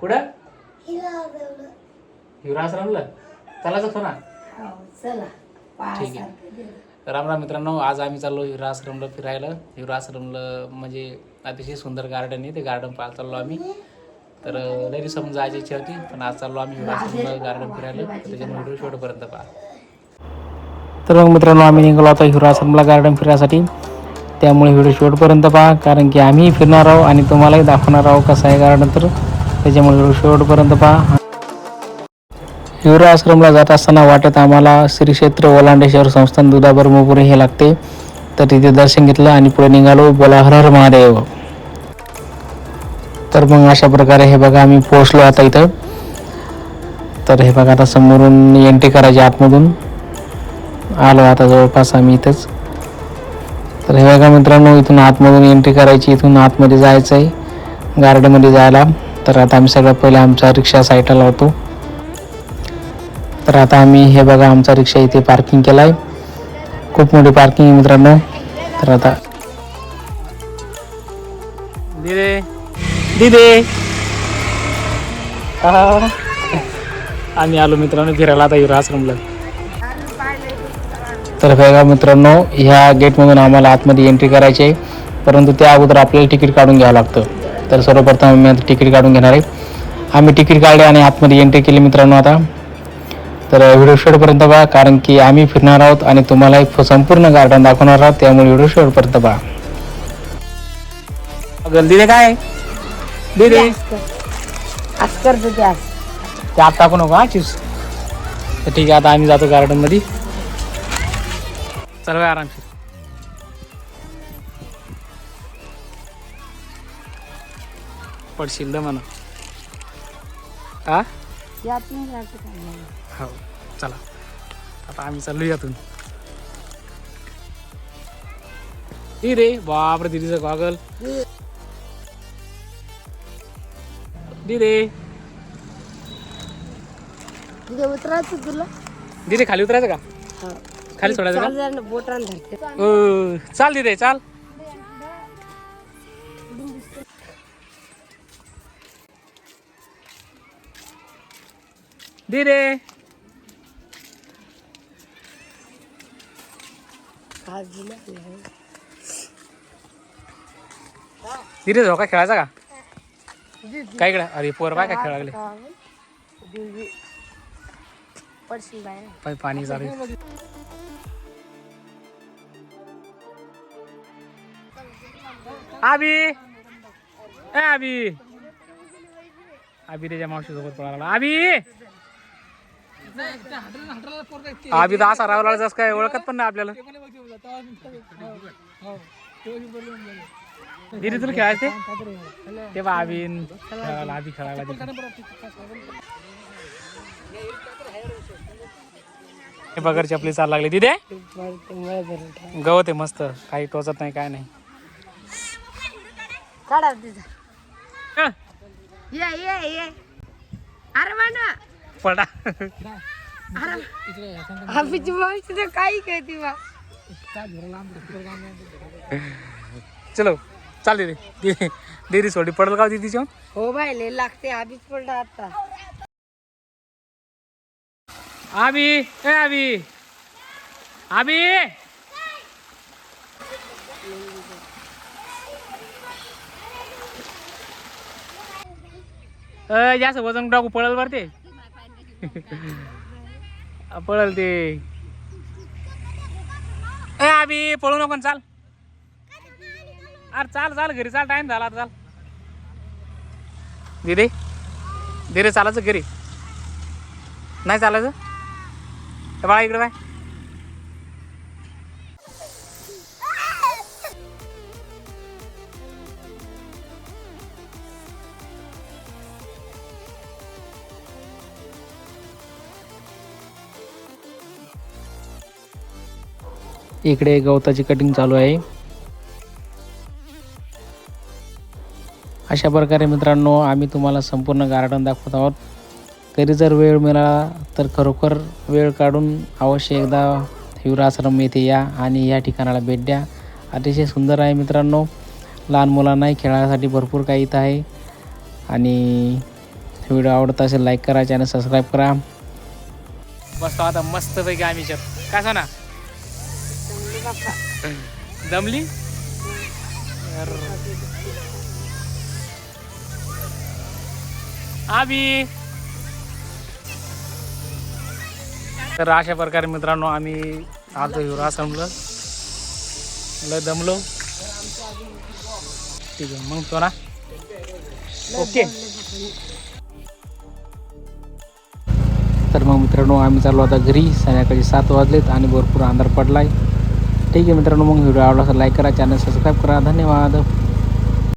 कुठं? हिवराश्रमला चला सोना. हो, चला. ठीक आहे. राम राम मित्रांनो आज आम्ही चाललो हिवराश्रमला फिरायला. हिवराश्रमला म्हणजे अतिशय सुंदर गार्डन आहे ते गार्डन पाहायला चाललो आम्ही. तर लई समजा जायची इच्छा होती पण आज चाललो आम्ही हिवराश्रमला गार्डन फिरायला. तर त्याच्यामुळे व्हिडिओ शेवटपर्यंत पहा. तर मग मित्रांनो आम्ही निघालो आता हिवराश्रमला गार्डन फिरायसाठी. त्यामुळे व्हिडिओ शेवटपर्यंत पहा कारण की आम्ही फिरणार आहोत आणि तुम्हालाही दाखवणार आहोत कसं आहे गार्डन तर. त्याच्यामुळे शेवटपर्यंत पहा. युवरा आश्रमला जात असताना वाटत आम्हाला श्री क्षेत्र ओलांडेश्वर संस्थान दुधाबर्मपुरी हे लागते. तर तिथे दर्शन घेतलं आणि पुढे निघालो बोला हर हर महादेव. तर मग अशा प्रकारे हे बघा आम्ही पोहोचलो आता इथं. तर हे बघा आता समोरून एंट्री करायची आतमधून. आलो आता जवळपास आम्ही इथंच. तर हे बघा मित्रांनो इथून आतमधून एंट्री करायची इथून आतमध्ये जायचं आहे गार्डनमध्ये जायला. तर आता आम्ही सगळ्यात पहिले आमचा रिक्षा साईडला लावतो. तर आता आम्ही हे बघा आमचा रिक्षा इथे पार्किंग केला आहे खूप मोठी पार्किंग आहे मित्रांनो. तर आता दिदे दिदे. आम्ही आलो मित्रांनो फिरायला आता हिरो आश्रमला. तर बघा मित्रांनो ह्या गेटमधून आम्हाला आतमध्ये एंट्री करायची आहे. परंतु त्या अगोदर आपल्याला तिकीट काढून घ्यावं लागतं. तर सर्वप्रथम आम्ही आता तिकीट काढून घेणार आहे. आम्ही तिकीट काढले आणि आतमध्ये एंट्री केली मित्रांनो आता. तर व्हिडिओ शेवटपर्यंत पहा कारण की आम्ही फिरणार आहोत आणि तुम्हाला एक संपूर्ण गार्डन दाखवणार आहोत त्यामुळे व्हिडिओ शेवटपर्यंत पहा दिले काय? दिले ते आत टाकू नको हा चीज तर ठीक आहे आता आम्ही जातो गार्डनमध्ये. चल बाय आरामशीर. पडशील म्हणा. हा यात नाही लागत काय हो चला. आता आम्ही चाललो यातून. ती रे बापरे दिदीचं गॉगल. दी रे तिथे उतरायचं तुला? दिदे खाली उतरायचं का? हो. खाली सोडायचं का? चाल जरा बोटान धरते. अ, चाल दिदे चाल. आज दिला दिदे झोका खेळायचा का? काय इकडे? अरे पोर बाय काय खेळा लागले? पाणी चालू. आबी. ए आबी. आबी त्याच्या मावशी सोबत पळाला. लागला. आबी. आबी तर असा लागला काय ओळखत पण नाही आपल्याला. तुला खेळायचे ते बा आबीन खेळायला आबी खेळायला. हे बगरची आपली चाल लागली. तिथे गवत आहे मस्त. काही टोचत नाही काय नाही. काढा ये ये ये. अरे म्हणा पडा. आम्हीची मावशी तर काही कहती बा. चलो चाल दीदी दीदी दीदी सोडी. पडल का दीदीच्या हो बाय लय लागते. आधीच पडला आता. आबी ए आबी. आबी. अ, जास्त वजन टाकू पळल बर ते. पळल ते. ए आबी पळू नको चाल. अरे चाल चाल घरी चाल टाइम झाला चाल. दिदे दिरे चालायचं घरी. नाही चालायचं? बाळा इकडे बाय. इकडे गवताची कटिंग चालू आहे. अशा प्रकारे मित्रांनो आम्ही तुम्हाला संपूर्ण गार्डन दाखवत आहोत. तरी जर वेळ मिळाला तर खरोखर वेळ काढून अवश्य एकदा हिवराश्रम येथे या आणि या ठिकाणाला भेट द्या. अतिशय सुंदर आहे मित्रांनो. लहान मुलांनाही खेळासाठी भरपूर काही इथं आहे. आणि व्हिडिओ आवडत असेल लाईक करा चॅनल सबस्क्राईब करा. बसतो आता मस्तपैकी आम्ही चल काय सांगा दमली? आबी! तर अशा प्रकारे मित्रांनो आम्ही आलतो हिरो आश्रमला. लय दमलो. ठीक आहे मग तो ना? ओके. तर मग मित्रांनो आम्ही चाललो आता घरी. संध्याकाळी सात वाजलेत आणि भरपूर अंधार पडलाय. ठीक आहे मित्रांनो मग व्हिडिओ आवडला असेल लाईक करा चॅनल सबस्क्राईब करा. धन्यवाद.